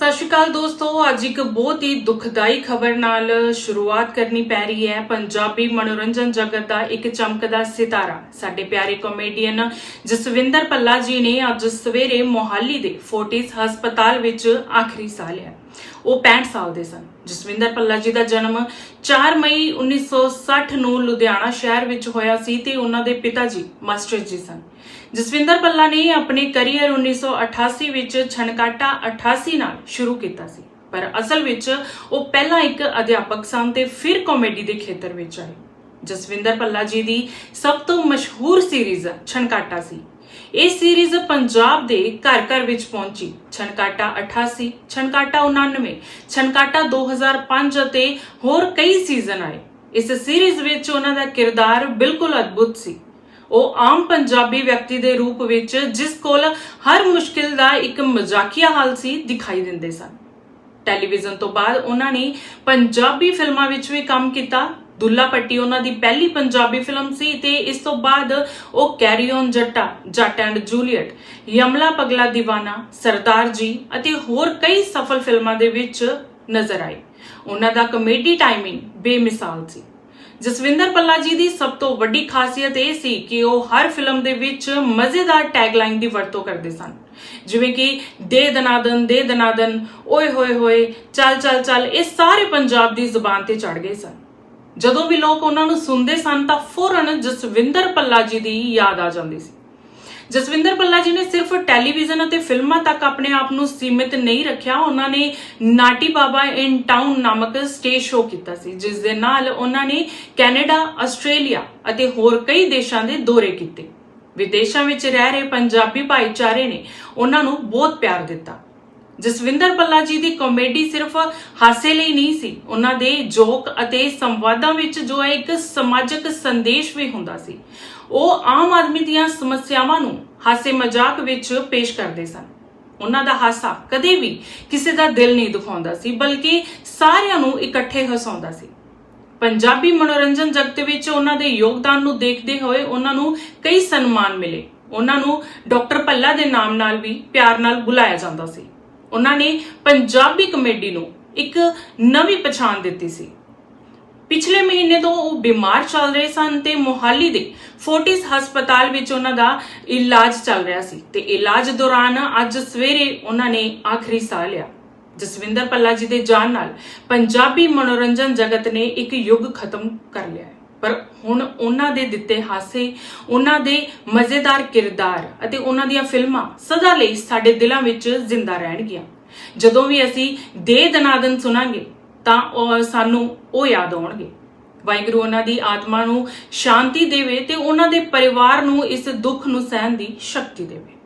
ਸਤਿ ਸ਼੍ਰੀ ਅਕਾਲ ਦੋਸਤੋ। ਅੱਜ ਇੱਕ ਬਹੁਤ ਹੀ ਦੁਖਦਾਈ ਖਬਰ ਨਾਲ ਸ਼ੁਰੂਆਤ ਕਰਨੀ ਪੈ ਰਹੀ ਹੈ। ਪੰਜਾਬੀ ਮਨੋਰੰਜਨ ਜਗਤ ਦਾ ਇੱਕ ਚਮਕਦਾ ਸਿਤਾਰਾ। ਸਾਡੇ ਪਿਆਰੇ ਕਾਮੇਡੀਅਨ ਜਸਵਿੰਦਰ ਪੱਲਾ ਜੀ ਨੇ ਅੱਜ ਸਵੇਰੇ ਮੋਹਾਲੀ ਦੇ ਫੋਰਟਿਸ ਹਸਪਤਾਲ ਵਿੱਚ ਆਖਰੀ ਸਾਹ ਲਿਆ। ਉਹ 65 ਸਾਲ ਦੇ ਸਨ। ਜਸਵਿੰਦਰ ਪੱਲਾ ਜੀ ਦਾ ਜਨਮ 4 ਮਈ 1960 ਨੂੰ ਲੁਧਿਆਣਾ ਸ਼ਹਿਰ ਵਿੱਚ ਹੋਇਆ ਸੀ ਤੇ ਉਹਨਾਂ ਦੇ ਪਿਤਾ ਜੀ ਮਾਸਟਰ ਜੀ ਸਨ। ਜਸਵਿੰਦਰ ਪੱਲਾ ਨੇ ਆਪਣੇ ਕੈਰੀਅਰ 1988 ਵਿੱਚ ਛਣਕਾਟਾ 88 ਨਾਲ ਸ਼ੁਰੂ ਕੀਤਾ ਸੀ। ਪਰ ਅਸਲ ਵਿੱਚ ਉਹ ਪਹਿਲਾਂ ਇੱਕ ਅਧਿਆਪਕ ਸਨ ਤੇ ਫਿਰ ਕਾਮੇਡੀ ਦੇ ਖੇਤਰ ਵਿੱਚ ਆਏ। ਜਸਵਿੰਦਰ ਪੱਲਾ ਜੀ ਦੀ ਸਭ ਤੋਂ ਮਸ਼ਹੂਰ ਸੀਰੀਜ਼ ਛਣਕਾਟਾ ਸੀ। ਇਹ ਸੀਰੀਜ਼ ਪੰਜਾਬ ਦੇ ਘਰ ਘਰ ਵਿੱਚ ਪਹੁੰਚੀ। ਛਣਕਾਟਾ 88 ਛਣਕਾਟਾ 99 ਛਣਕਾਟਾ 2005 ਅਤੇ ਹੋਰ ਕਈ ਸੀਜ਼ਨ ਆਏ। ਇਸ ਸੀਰੀਜ਼ ਵਿੱਚ ਉਹਨਾਂ ਦਾ ਕਿਰਦਾਰ ਬਿਲਕੁਲ ਅਦਭੁਤ ਸੀ। ਉਹ ਆਮ ਪੰਜਾਬੀ ਵਿਅਕਤੀ ਦੇ ਰੂਪ ਵਿੱਚ ਜਿਸ ਕੋਲ ਹਰ ਮੁਸ਼ਕਿਲ ਦਾ ਇੱਕ ਮਜ਼ਾਕੀਆ ਹੱਲ ਸੀ, ਦਿਖਾਈ ਦਿੰਦੇ ਸਨ। ਟੈਲੀਵਿਜ਼ਨ ਤੋਂ ਬਾਅਦ ਉਹਨਾਂ ਨੇ ਪੰਜਾਬੀ ਫਿਲਮਾਂ ਵਿੱਚ ਵੀ ਕੰਮ ਕੀਤਾ। ਦੁੱਲਾ ਪੱਟੀ ਉਹਨਾਂ ਦੀ ਪਹਿਲੀ ਪੰਜਾਬੀ ਫਿਲਮ ਸੀ ਤੇ ਇਸ ਤੋਂ ਬਾਅਦ ਉਹ carry on Jatta, Jatt and Juliet, Yamla Pagla Deewana, Sardar ji ਅਤੇ ਹੋਰ ਕਈ ਸਫਲ ਫਿਲਮਾਂ ਦੇ ਵਿੱਚ ਨਜ਼ਰ ਆਏ। ਉਹਨਾਂ ਦਾ ਕਮੇਡੀ ਟਾਈਮਿੰਗ ਬੇਮਿਸਾਲ ਸੀ। ਜਸਵਿੰਦਰ ਪੱਲਾ ਜੀ ਦੀ ਸਭ ਤੋਂ ਵੱਡੀ ਖਾਸੀਅਤ ਇਹ ਸੀ ਕਿ ਉਹ ਹਰ ਫਿਲਮ ਦੇ ਵਿੱਚ ਮਜ਼ੇਦਾਰ ਟੈਗਲਾਈਨ ਦੀ ਵਰਤੋਂ ਕਰਦੇ ਸਨ। ਜਿਵੇਂ ਕਿ, ਦੇ ਦਨਾਦਨ ਦੇ ਦਨਾਦਨ, ਓਏ ਹੋਏ ਹੋਏ, ਚੱਲ ਚੱਲ ਚੱਲ, ਇਹ ਸਾਰੇ ਪੰਜਾਬ ਦੀ ਜ਼ੁਬਾਨ ਤੇ ਚੜ ਗਏ ਸਨ। ਜਦੋਂ ਵੀ ਲੋਕ ਉਹਨਾਂ ਨੂੰ ਸੁਣਦੇ ਸਨ ਤਾਂ ਫੌਰਨ ਜਸਵਿੰਦਰ ਪੱਲਾ ਜੀ ਦੀ ਯਾਦ ਆ ਜਾਂਦੀ ਸੀ। ਜਸਵਿੰਦਰ ਪੱਲਾ ਜੀ ਨੇ ਸਿਰਫ ਟੈਲੀਵਿਜ਼ਨ ਅਤੇ ਫਿਲਮਾਂ ਤੱਕ ਆਪਣੇ ਆਪ ਨੂੰ ਸੀਮਿਤ ਨਹੀਂ ਰੱਖਿਆ, ਉਹਨਾਂ ਨੇ ਨਾਟੀ ਬਾਬਾ ਇਨ ਟਾਊਨ ਨਾਮਕ ਸਟੇਜ ਸ਼ੋਅ ਕੀਤਾ ਸੀ, ਜਿਸ ਦੇ ਨਾਲ ਉਹਨਾਂ ਨੇ ਕੈਨੇਡਾ, ਆਸਟ੍ਰੇਲੀਆ ਅਤੇ ਹੋਰ ਕਈ ਦੇਸ਼ਾਂ ਦੇ ਦੌਰੇ ਕੀਤੇ। ਵਿਦੇਸ਼ਾਂ ਵਿੱਚ ਰਹਿ ਰਹੇ ਪੰਜਾਬੀ ਭਾਈਚਾਰੇ ਨੇ ਉਹਨਾਂ ਨੂੰ ਬਹੁਤ ਪਿਆਰ ਦਿੱਤਾ। ਜਸਵਿੰਦਰ ਪੱਲਾ ਜੀ ਦੀ ਕਾਮੇਡੀ ਸਿਰਫ ਹਾਸੇ ਲਈ ਨਹੀਂ ਸੀ। ਉਹਨਾਂ ਦੇ ਜੋਕ ਅਤੇ ਸੰਵਾਦਾਂ ਵਿੱਚ ਜੋ ਹੈ ਇੱਕ ਸਮਾਜਿਕ ਸੰਦੇਸ਼ ਵੀ ਹੁੰਦਾ ਸੀ, ਉਹ ਆਮ ਆਦਮੀ ਦੀਆਂ ਸਮੱਸਿਆਵਾਂ ਨੂੰ ਹਾਸੇ ਮਜ਼ਾਕ ਵਿੱਚ ਪੇਸ਼ ਕਰਦੇ ਸਨ। ਉਹਨਾਂ ਦਾ ਹਾਸਾ ਕਦੇ ਵੀ ਕਿਸੇ ਦਾ ਦਿਲ ਨਹੀਂ ਦੁਖਾਉਂਦਾ ਸੀ, ਬਲਕਿ ਸਾਰਿਆਂ ਨੂੰ ਇਕੱਠੇ ਹਸਾਉਂਦਾ ਸੀ। ਪੰਜਾਬੀ ਮਨੋਰੰਜਨ ਜਗਤ ਵਿੱਚ ਉਹਨਾਂ ਦੇ ਯੋਗਦਾਨ ਨੂੰ ਦੇਖਦੇ ਹੋਏ ਉਹਨਾਂ ਨੂੰ ਕਈ ਸਨਮਾਨ ਮਿਲੇ। ਉਹਨਾਂ ਨੂੰ ਡਾਕਟਰ ਪੱਲਾ ਦੇ ਨਾਮ ਨਾਲ ਵੀ ਪਿਆਰ ਨਾਲ ਬੁਲਾਇਆ ਜਾਂਦਾ ਸੀ। ਉਹਨਾਂ ਨੇ ਪੰਜਾਬੀ ਕਮੇਡੀ ਨੂੰ ਇੱਕ ਨਵੀਂ ਪਛਾਣ ਦਿੱਤੀ ਸੀ। ਪਿਛਲੇ ਮਹੀਨੇ ਤੋਂ ਉਹ ਬਿਮਾਰ ਚੱਲ ਰਹੇ ਸਨ ਤੇ ਮੋਹਾਲੀ ਦੇ ਫੋਰਟਿਸ ਹਸਪਤਾਲ ਵਿੱਚ ਉਹਨਾਂ ਦਾ ਇਲਾਜ ਚੱਲ ਰਿਹਾ ਸੀ ਤੇ ਇਲਾਜ ਦੌਰਾਨ ਅੱਜ ਸਵੇਰੇ ਉਹਨਾਂ ਨੇ ਆਖਰੀ ਸਾਹ ਲਿਆ। ਜਸਵਿੰਦਰ ਪੱਲਾ ਜੀ ਦੇ ਜਾਣ ਨਾਲ ਪੰਜਾਬੀ ਮਨੋਰੰਜਨ ਜਗਤ ਨੇ ਇੱਕ ਯੁੱਗ ਖਤਮ ਕਰ ਲਿਆ ਪਰ ਹੁਣ ਉਹਨਾਂ ਦੇ ਦਿੱਤੇ ਹਾਸੇ, ਉਹਨਾਂ ਦੇ ਮਜ਼ੇਦਾਰ ਕਿਰਦਾਰ ਅਤੇ ਉਹਨਾਂ ਦੀਆਂ ਫਿਲਮਾਂ ਸਦਾ ਲਈ ਸਾਡੇ ਦਿਲਾਂ ਵਿੱਚ ਜ਼ਿੰਦਾ ਰਹਿਣਗੀਆਂ। ਜਦੋਂ ਵੀ ਅਸੀਂ ਦੇ ਦਨਾਦਨ ਸੁਣਾਂਗੇ, ਤਾਂ ਉਹ ਸਾਨੂੰ ਉਹ ਯਾਦ ਆਉਣਗੇ। ਵਾਹਿਗੁਰੂ ਉਹਨਾਂ ਦੀ ਆਤਮਾ ਨੂੰ ਸ਼ਾਂਤੀ ਦੇਵੇ ਤੇ ਉਹਨਾਂ ਦੇ ਪਰਿਵਾਰ ਨੂੰ ਇਸ ਦੁੱਖ ਨੂੰ ਸਹਿਣ ਦੀ ਸ਼ਕਤੀ ਦੇਵੇ।